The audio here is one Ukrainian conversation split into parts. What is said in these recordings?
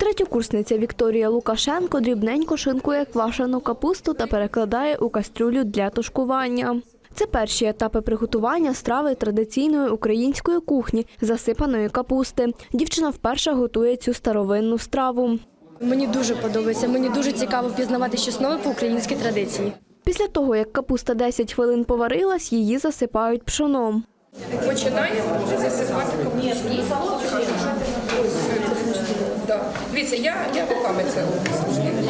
Третьокурсниця Вікторія Лукашенко дрібненько шинкує квашену капусту та перекладає у кастрюлю для тушкування. Це перші етапи приготування страви традиційної української кухні, засипаної капусти. Дівчина вперше готує цю старовинну страву. Мені дуже подобається. Мені дуже цікаво впізнавати щось нове по українській традиції. Після того, як капуста 10 хвилин поварилась, її засипають пшоном. Починаємо засипати капусту. Да. Дивіться, я, я руками це роблю.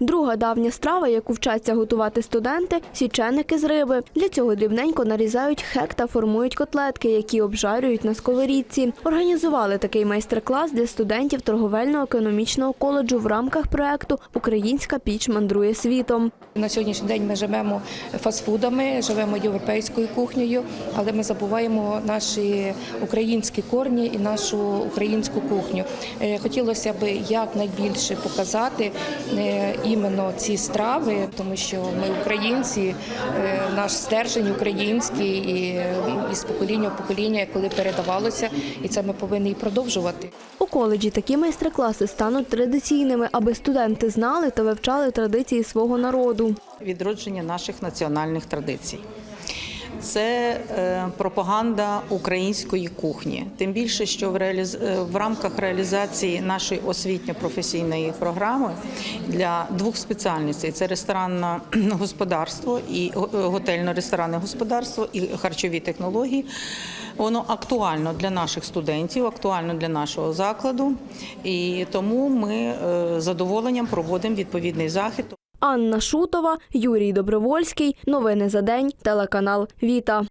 Друга давня страва, яку вчаться готувати студенти – січеники з риби. Для цього дрібненько нарізають хек та формують котлетки, які обжарюють на сковорідці. Організували такий майстер-клас для студентів торговельно-економічного коледжу в рамках проекту Українська піч мандрує світом. На сьогоднішній день ми живемо фастфудами, живемо європейською кухнею, але ми забуваємо наші українські корні і нашу українську кухню. Е, Хотілося б якнайбільше показати е, іменно ці страви, тому що ми українці, е, наш стержень український і із покоління в покоління, коли передавалося, і це ми повинні і продовжувати. У коледжі такі майстер-класи стануть традиційними, аби студенти знали та вивчали традиції свого народу. відродження наших національних традицій. Це е, пропаганда української кухні. Тим більше, що в, реаліз... е, в рамках реалізації нашої освітньо-професійної програми для двох спеціальностей це ресторанне господарство і го- готельно-ресторанне господарство і харчові технології. Воно актуально для наших студентів, актуально для нашого закладу, і тому ми е, з задоволенням проводимо відповідний захід. Анна Шутова, Юрій Добровольський. Новини за день. Телеканал Віта.